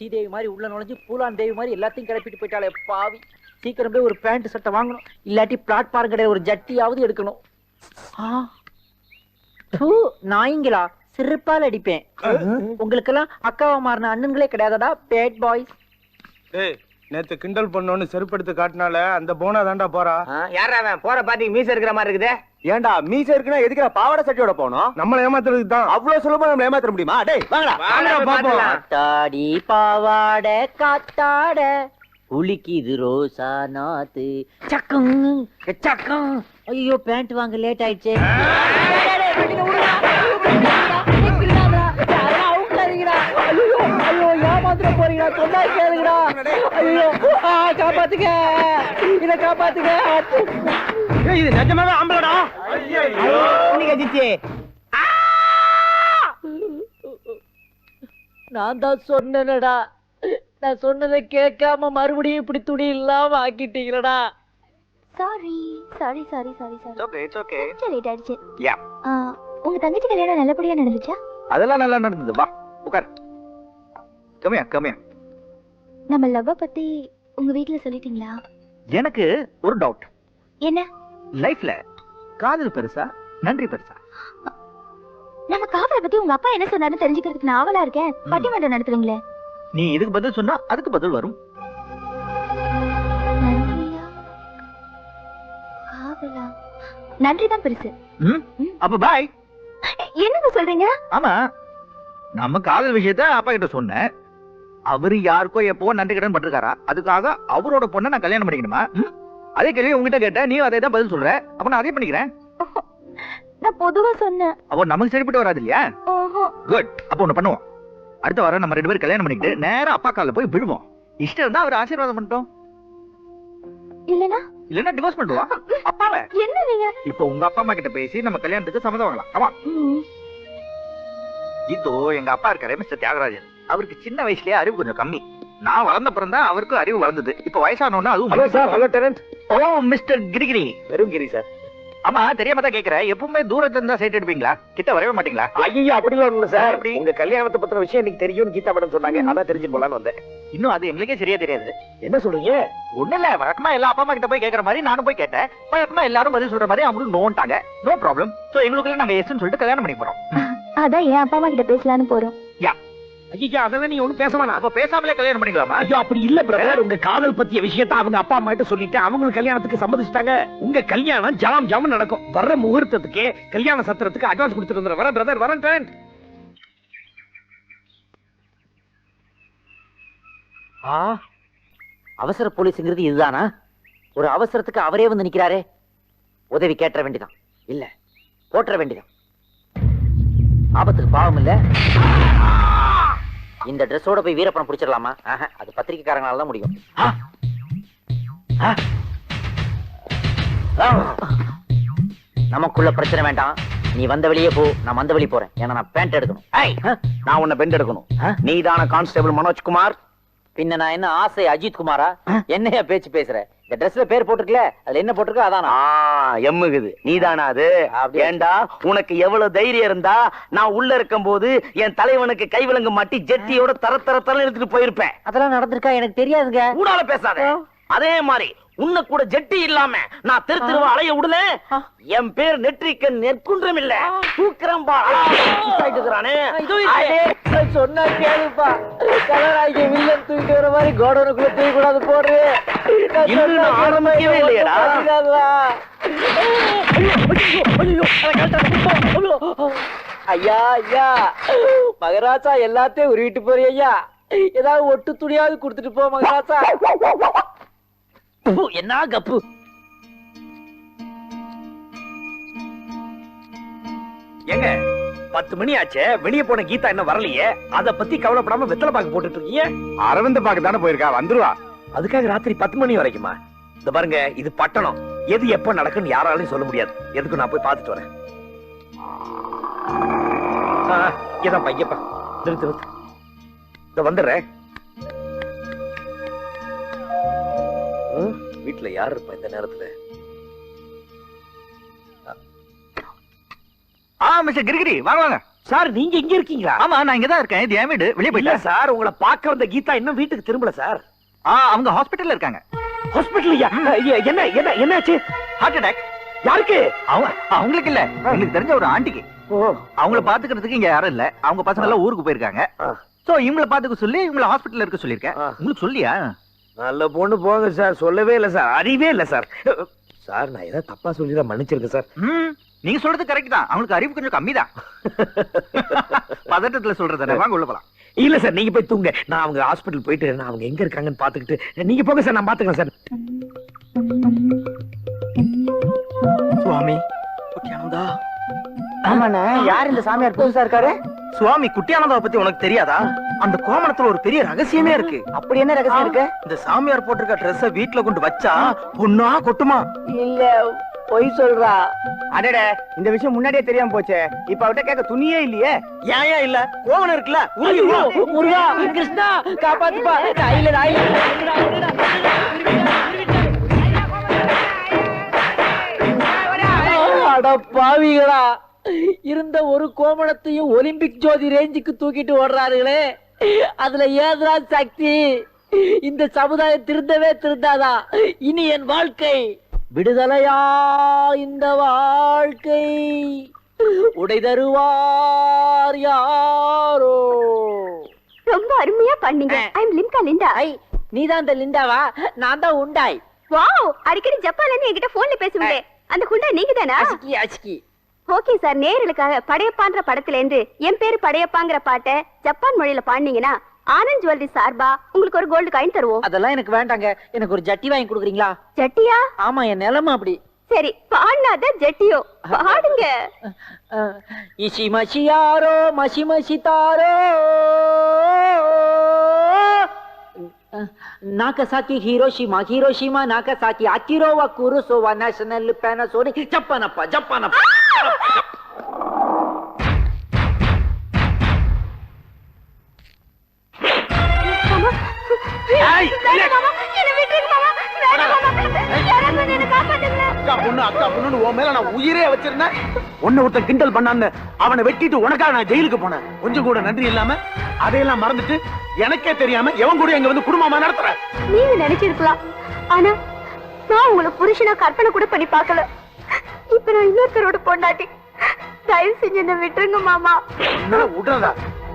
ஸ்ரீதேவி மாதிரி உள்ள நுழைஞ்சு பூலான் தேவி மாதிரி எல்லாத்தையும் கிளப்பிட்டு போயிட்டாலே பாவி. சீக்கிரம் போய் ஒரு பேண்ட் சட்டை வாங்கணும். இல்லாட்டி பிளாட்பார்ம் கிடையாது ஒரு ஜட்டியாவது எடுக்கணும். ஆ. தூ, நாய்ங்களா? சிறப்பால் அடிப்பேன். உங்களுக்கெல்லாம் அக்காவா மாறின அண்ணன்களே கிடையாதடா பேட் பாய்ஸ் நேத்து கிண்டல் பண்ணோன்னு செருப்படுத்து காட்டினால அந்த போனா தாண்டா போறா. யாரா அவன்? போற பாட்டிக்கு மீச இருக்கிற மாதிரி இருக்குது. ஏன்டா மீச இருக்குன்னா எதுக்கு பாவாடை சட்டையோட போனோம் நம்மள ஏமாத்துறதுக்கு தான். அவ்வளவு சுலபமா நம்ம ஏமாத்த முடியுமா? டேய் வாங்கடா. வாங்கடா பாப்போம். காத்தாடி பாவாட காத்தாட. குளிக்குது ரோசா நாத்து. சக்கம் சக்கம் ஐயோ பேண்ட் வாங்க லேட் ஆயிடுச்சு. ஐயோ ஏமாத்திர போறீங்களா? ஐயோ ஆ, காப்பாத்துங்க. இத காப்பாத்துங்க. இது நிஜமாவே ஆம்பளடா? நீங்க ஜிச்சி நான் தான் சொன்னேனடா. நான் சொன்னதை கேட்காம மறுபடியும் இப்படி துணி இல்லாம ஆக்கிட்டீங்களடா. Sorry sorry sorry sorry sorry okay it's okay கொஞ்சம் லேட் ஆயிடுச்சு. யா ஆ, உங்க தங்கச்சி கல்யாணம் நல்லபடியா நடந்துச்சா? அதெல்லாம் நல்லா நடந்தது. வா உட்கார். கம்மியா கம்மியா நம்ம லவ்வ பத்தி உங்க வீட்ல சொல்லிட்டீங்களா? எனக்கு ஒரு டவுட் என்ன? லைஃப்ல காதல் பெருசா நன்றி பெருசா? நம்ம காதலை பத்தி உங்க அப்பா என்ன சொன்னாருன்னு தெரிஞ்சுக்கிறதுக்கு நான் ஆவலா இருக்கேன். பட்டிமன்றம் நடத்துறீங்களே? நீ இதுக்கு பதில் சொன்னா அதுக்கு பதில் வரும். நன்றி தான் பெருசு. ம்? அப்ப பாய் என்னங்க சொல்றீங்க? ஆமா. நம்ம காதல் விஷயத்த அப்பா கிட்ட சொன்னேன். அவரு யாருக்கோ எப்போ நன்றி கடன் பட்டிருக்காரா? அதுக்காக அவரோட பொண்ணை நான் கல்யாணம் பண்ணிக்கணுமா? அதே கேள்வி உங்ககிட்ட கேட்டேன். நீ அதே தான் பதில் சொல்ற. அப்ப நான் அதே பண்ணிக்கிறேன். நான் பொதுவா சொன்னேன். அப்போ நமக்கு சரிப்பட்டு வராது இல்லையா குட் அப்போ ஒண்ணு பண்ணுவோம். அடுத்த வாரம் நம்ம ரெண்டு பேரும் கல்யாணம் பண்ணிக்கிட்டு நேரா அப்பா காலில் போய் விழுவோம். இஷ்டம் இருந்தா அவர் ஆசீர்வாதம் பண்ணிட்டோம். இல்லனா இல்லன்னா டிவோர்ஸ் பண்ணுவோம் அப்பாவை. என்ன நீங்க? இப்போ உங்க அப்பா அம்மா கிட்ட பேசி நம்ம கல்யாணத்துக்கு சம்மதம் வாங்கலாம். ஆமா ம், இதோ எங்க அப்பா இருக்காரு மிஸ்டர் தியாகராஜன். அவருக்கு சின்ன வயசுலயே அறிவு கொஞ்சம் கம்மி. நான் வளர்ந்த பிறந்தா அவருக்கு அறிவு வளர்ந்தது. இப்ப வயசானோன்னா அதுவும் hello sir hello tenant oh mister Girigiri. வெறும் கிரி சார். ஆமா தெரியாம தான் கேக்குறேன். எப்பவுமே தூரத்துல இருந்தா சைட் எடுப்பீங்களா? கிட்ட வரவே மாட்டீங்களா? ஐயோ அப்படிலாம் இல்ல சார். எப்படி? உங்க கல்யாணத்தை பத்தின விஷயம் எனக்கு தெரியும்னு கீதா மேடம் சொன்னாங்க. அதான் தெரிஞ்சு போலான்னு வந்தேன். இன்னும் அது எங்களுக்கே சரியா தெரியாது. என்ன சொல்றீங்க? ஒண்ணு இல்ல வழக்கமா எல்லா அப்பா அம்மா கிட்ட போய் கேக்குற மாதிரி நானும் போய் கேட்டேன். வழக்கமா எல்லாரும் பதில் சொல்ற மாதிரி அவங்களும் நோன்ட்டாங்க. நோ ப்ராப்ளம் சோ எங்களுக்குள்ள நாங்க எஸ்ன்னு சொல்லிட்டு கல்யாணம் பண்ணி போறோம். அதான் என் அப்பா அம்மா கிட்ட பேசலான்னு போறோம். ஐயோ அதெல்லாம் நீ ஒண்ணும் பேச வேணாம். அப்ப பேசாமலே கல்யாணம் பண்ணிக்கலாமா? ஐயோ அப்படி இல்ல பிரதர் உங்க காதல் பத்திய விஷயத்த அவங்க அப்பா அம்மா கிட்ட சொல்லிட்டு அவங்க கல்யாணத்துக்கு சம்மதிச்சிட்டாங்க. உங்க கல்யாணம் ஜாம் ஜாம் நடக்கும். வர்ற முகூர்த்தத்துக்கு கல்யாண சத்திரத்துக்கு அட்வான்ஸ் கொடுத்துட்டு வந்துடுறேன் வரேன் பிரதர் வரேன் டெனன்ட் ஆ அவசர போலீஸ்ங்கிறது இதுதானா? ஒரு அவசரத்துக்கு அவரே வந்து நிக்கிறாரே. உதவி கேட்டுற வேண்டியதான் இல்ல போட்டுற வேண்டியதான் ஆபத்துக்கு பாவம் இல்ல. இந்த ட்ரெஸ்ஸோட போய் வீரப்பணம் பிடிச்சிடலாமா? அது பத்திரிக்கைக்காரங்களால தான் முடியும். நமக்குள்ள பிரச்சனை வேண்டாம். நீ வந்த வழியே போ நான் வந்த வழி போறேன். ஏன்னா நான் பேண்ட் எடுக்கணும். நான் உன்னை பெண்ட் எடுக்கணும்? நீதான கான்ஸ்டபிள் மனோஜ்குமார்? பின்ன நான் என்ன ஆசை அஜித் குமாரா என்னைய பேச்சு பேசுற? இந்த ட்ரெஸ்ல பேர் போட்டிருக்கல அதுல என்ன போட்டிருக்கோ அதான்? எம்முகுது. நீதானா அது. ஏண்டா உனக்கு எவ்வளவு தைரியம் இருந்தா நான் உள்ள இருக்கும் போது என் தலைவனுக்கு கைவிலங்கு மாட்டி ஜெட்டியோட தர தர தர எடுத்துட்டு போயிருப்பேன். அதெல்லாம் நடந்திருக்கா? எனக்கு தெரியாதுங்க. ஊடால பேசாத. அதே மாதிரி உன்ன கூட ஜெட்டி இல்லாம நான் தெரு திருவ அலைய விடல. என் பேர் நெற்றிக்கன் நெற்குன்றம் இல்ல. இருக்கே. சொன்னா கேளுப்பா. கலராய்க்கு வில்லன் தூக்கிட்டு வர மாதிரி கோடனுக்குள்ள தூக்கி கூடாது போடுறு. நான் இன்னும் ஆரம்பிக்கவே இல்லையேடா. ஐயோ. ஐயோ. மகராஜா எல்லாத்தையும் உருவிட்டு போறிய ஐயா. ஏதாவது ஒட்டு துணியாவது கொடுத்துட்டு போ மகராஜா. உப்பு, என்ன கப்பு? ஏங்க பத்து மணி ஆச்சே. வெளிய போன கீதா என்ன வரலையே. அத பத்தி கவலைப்படாம வெத்தலை பாக்கு போட்டுட்டு இருக்கீங்க? அரவிந்த் பாக்கு தானே போயிருக்கா? வந்துருவா. அதுக்காக ராத்திரி பத்து மணி வரைக்குமா இந்த பாருங்க இது பட்டணம். எது எப்ப நடக்குன்னு யாராலையும் சொல்ல முடியாது. எதுக்கு நான் போய் பார்த்துட்டு வரேன். ஆ, இதான் பையப்பா. நிறுத்து நிறுத்து. இந்த வந்துடுறேன். வீட்டுல யார் இருப்பா இந்த நேரத்துல? ஆ. மிஸ்டர் கிரிகிரி வாங்க வாங்க. சார் நீங்க இங்க இருக்கீங்களா? ஆமா நான் இங்கதான் இருக்கேன். இது என் வீடு. வெளியே போயிட்டேன் சார் உங்களை பார்க்க வந்த கீதா இன்னும் வீட்டுக்கு திரும்பல சார். அவங்க ஹாஸ்பிட்டல்ல இருக்காங்க. ஹாஸ்பிட்டல் என்ன என்ன என்னாச்சு? ஹார்ட் அட்டாக் யாருக்கு? அவங்க அவங்களுக்கு இல்ல. எங்களுக்கு தெரிஞ்ச ஒரு ஆண்டிக்கு. ஓ. அவங்கள பாத்துக்கிறதுக்கு இங்க யாரும் இல்ல. அவங்க பசங்க எல்லாம் ஊருக்கு போயிருக்காங்க. சோ இவங்கள பாத்துக்க சொல்லி இவங்கள ஹாஸ்பிட்டல்ல இருக்க சொல்லிருக்கேன். உங்களுக்கு சொல்லியா? நல்ல பொண்ணு போங்க சார். சொல்லவே இல்ல சார். அறிவே இல்ல சார். சார் நான் ஏதாவது தப்பா சொல்லி மன்னிச்சிருக்கேன் சார். நீங்க சொல்றது கரெக்ட் தான். அவங்களுக்கு அறிவு கொஞ்சம் கம்மி தான் பதட்டத்துல சொல்றது வாங்க உள்ள போலாம். இல்ல சார் நீங்க போய் தூங்க நான் அவங்க ஹாஸ்பிட்டல் போயிட்டு நான் அவங்க எங்க இருக்காங்கன்னு பாத்துக்கிட்டு நீங்க போங்க சார் நான் பாத்துக்கிறேன் சார். சுவாமி. குட்டியானந்தா ஆமாண்ணே யார் இந்த சாமியார் புதுசா இருக்காரு? சுவாமி குட்டியானந்தாவை பத்தி உனக்கு தெரியாதா? அந்த கோமணத்துல ஒரு பெரிய ரகசியமே இருக்கு. அப்படி என்ன ரகசியம் இருக்கு? இந்த சாமியார் போட்டிருக்க ட்ரெஸ்ஸ வீட்ல கொண்டு வச்சா பொண்ணா கொட்டுமா? இல்ல பொய் சொல்றா. அடடே இந்த விஷயம் முன்னாடியே தெரியாம போச்சே. இப்ப அவட்ட கேட்க துணியே இல்லையே? ஏன் ஏன் இல்ல? கோவணம் இருக்குல்ல. முருகா. கிருஷ்ணா காப்பாத்துப்பா. நான் இல்ல அட பாவிகளா. இருந்த ஒரு கோமணத்தையும் ஒலிம்பிக் ஜோதி ரேஞ்சுக்கு தூக்கிட்டு ஓடுறாருங்களே அதுல ஏதுடா சக்தி? இந்த சமுதாயம் திருந்தவே திருந்தாதா? இனி என் வாழ்க்கை. விடுதலையா இந்த வாழ்க்கை உடை தருவார் யாரோ? ரொம்ப அருமையா பண்ணீங்க. ஐ அம் லிம்கா லிண்டா ஐ நீதான் இந்த லிண்டாவா? நான் தான் உண்டாய். வாவ் அடிக்கடி ஜப்பான்ல இருந்து என்கிட்ட போன்ல பேசுவீங்க. அந்த குண்டா நீங்க தானா அசிக்கி அசிக்கி ஓகே சார் நேயர்களுக்காக படையப்பான்ற படத்துல இருந்து என் பேரு படையப்பாங்கிற பாட்டை ஜப்பான் மொழியில பாடினீங்கன்னா ஆனந்த் ஜுவல்லரி சார்பா உங்களுக்கு ஒரு கோல்டு காயின் தருவோம் அதெல்லாம் எனக்கு வேண்டாங்க எனக்கு ஒரு ஜட்டி வாங்கி கொடுக்குறீங்களா ஜட்டியா ஆமா என் நிலைமை அப்படி சரி பாடினாத ஜட்டியோ பாடுங்க அஹ், இஷி மஷியாரோ மஷி மஷி தாரோ Nagasaki Hiroshima Hiroshima Nagasaki Akira Kurosawa national Panasonic ಜಪ್ಪನಪ್ಪ ಜಪ್ಪನಪ್ಪ அக்கா பொண்ணு அக்கா உன் மேல நான் உயிரே வச்சிருந்தேன். உன்னை ஒருத்தன் கிண்டல் பண்ணான்னு அவனை வெட்டிட்டு உனக்காக நான் ஜெயிலுக்கு போனேன். கொஞ்சம் கூட நன்றி இல்லாம அதையெல்லாம் மறந்துட்டு எனக்கே தெரியாம எவன் கூட இங்க வந்து குடும்பமா நடத்துற? நீங்க நினைச்சிருக்கலாம். ஆனா நான் உங்களை புருஷனா கற்பனை கூட பண்ணி பார்க்கல. இப்ப நான் இன்னொருத்தரோட பொண்டாட்டி. தயவு செஞ்சு என்ன விட்டுருங்க மாமா. விடுறதா?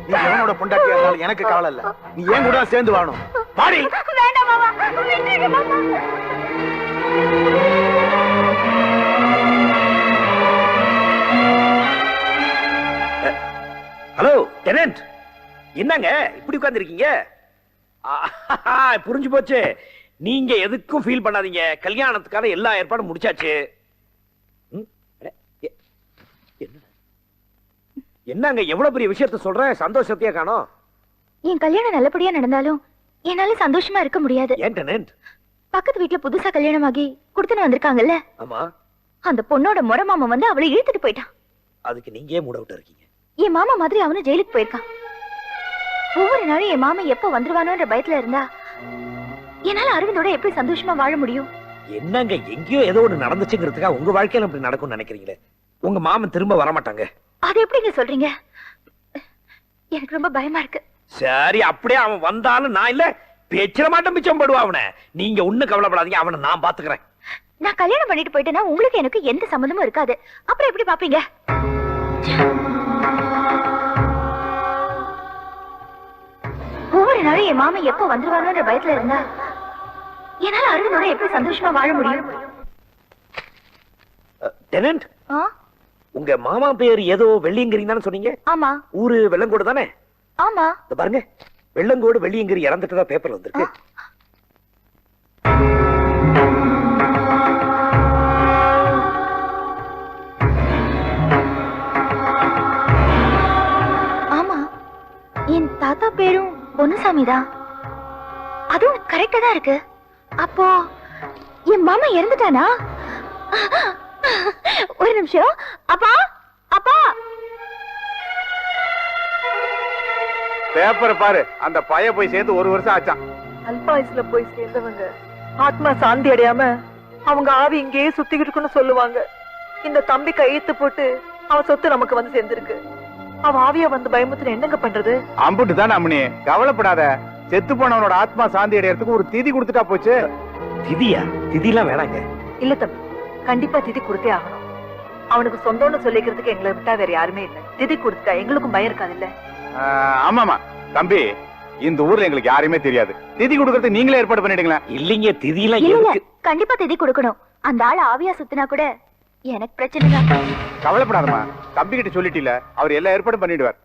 நீ எவனோட பொண்டாட்டியா இருந்தாலும் எனக்கு கவலை இல்ல. நீ ஏன் கூட சேர்ந்து வாழணும் பாடி வேண்டாம் மாமா. விட்டுருங்க மாமா. Hello tenant. என்னங்க இப்படி உட்கார்ந்திருக்கீங்க? புரிஞ்சு போச்சு. நீங்க எதுக்கும் ஃபீல் பண்ணாதீங்க. கல்யாணத்துக்கான எல்லா ஏற்பாடும் முடிச்சாச்சு? என்னங்க எவ்வளவு பெரிய விஷயத்த சொல்றேன் சந்தோஷத்தையே காணோம். என் கல்யாணம் நல்லபடியா நடந்தாலும் என்னால சந்தோஷமா இருக்க முடியாது. பக்கத்து வீட்டுல புதுசா கல்யாணமாகி கொடுத்துன்னு வந்திருக்காங்கல்ல? அந்த பொண்ணோட முறை மாமா வந்து அவளை இழுத்துட்டு போயிட்டான். அதுக்கு நீங்க மூட விட்டு இருக்கீங்க? என் மாமா மாதிரி அவனும் ஜெயிலுக்கு போயிருக்கான். ஒவ்வொரு நாளும் என் மாமா எப்ப வந்துருவானோன்ற பயத்துல இருந்தா என்னால அரவிந்தோட எப்படி சந்தோஷமா வாழ முடியும்? என்னங்க எங்கேயோ ஏதோ ஒண்ணு நடந்துச்சுங்கிறதுக்காக உங்க வாழ்க்கையில இப்படி நடக்கும்னு நினைக்கிறீங்களே? உங்க மாமன் திரும்ப வரமாட்டாங்க. அது எப்படிங்க சொல்றீங்க? எனக்கு ரொம்ப பயமா இருக்கு. சரி அப்படியே அவன் வந்தாலும் நான் இல்ல. பேச்சிட மாட்டேன் மிச்சம் படுவா அவனை. நீங்க ஒண்ணு கவலைப்படாதீங்க அவனை நான் பாத்துக்கிறேன். நான் கல்யாணம் பண்ணிட்டு போயிட்டேன்னா உங்களுக்கு எனக்கு எந்த சம்மந்தமும் இருக்காது. அப்புறம் எப்படி பாப்பீங்க? ஒவ்வொரு நாளும் என் மாமா எப்ப வந்துருவானோன்ற பயத்துல இருந்தா என்னால அரவிந்தோட எப்படி சந்தோஷமா வாழ முடியும்? டெனன்ட்? உங்க மாமா பேர் ஏதோ வெள்ளியங்கிரி தானே சொன்னீங்க? ஆமா. ஊரு வெள்ளங்கோடு தானே? ஆமா. இந்த பாருங்க வெள்ளங்கோடு வெள்ளியங்கிரி இறந்துட்டதா பேப்பர்ல வந்திருக்கு. ஆமா என் தாத்தா பேரும் பொன்னுசாமி தான் அதுவும் கரெக்டா தான் இருக்கு. அப்போ என் மாமா இறந்துட்டானா? ஒரு நிமிஷம். அப்பா அப்பா! பேப்பரை பாரு அந்த பைய போய் சேர்ந்து ஒரு வருஷம் ஆச்சான். அல்பாயுஸ்ல போய் சேர்ந்தவங்க. ஆத்மா சாந்தி அடையாம அவங்க ஆவி இங்கேயே சுத்திக்கிட்டு இருக்குன்னு சொல்லுவாங்க. இந்த தம்பி கையெழுத்து போட்டு அவன் சொத்து நமக்கு வந்து சேர்ந்திருக்கு. அவ ஆவியா வந்து பயமுத்துல என்னங்க பண்றது? அம்புட்டு தான் அம்மனி கவலைப்படாத. செத்து போனவனோட ஆத்மா சாந்தி அடையறதுக்கு ஒரு திதி கொடுத்துட்டா போச்சு. திதியா? திதிலாம் வேணாங்க. இல்ல தம்பி கண்டிப்பா திதி கொடுத்தே ஆகணும். அவனுக்கு சொந்தம்னு சொல்லிக்கிறதுக்கு எங்களை விட்டா வேற யாருமே இல்ல. திதி கொடுத்துட்டா எங்களுக்கும் பயம் இருக்காது இல்ல ஆமாமா தம்பி இந்த ஊர்ல எங்களுக்கு யாருமே தெரியாது. திதி கொடுக்கறதுக்கு நீங்களே ஏற்பாடு பண்ணிடுங்களேன். இல்லைங்க எதுக்கு? கண்டிப்பா திதி கொடுக்கணும். அந்த ஆள் ஆவியா சுத்தினா கூட எனக்கு பிரச்சனை தான் கவலைப்படாதம்மா. தம்பி கிட்ட சொல்லிட்டீல அவர் எல்லா ஏற்பாடும் பண்ணிடுவார்.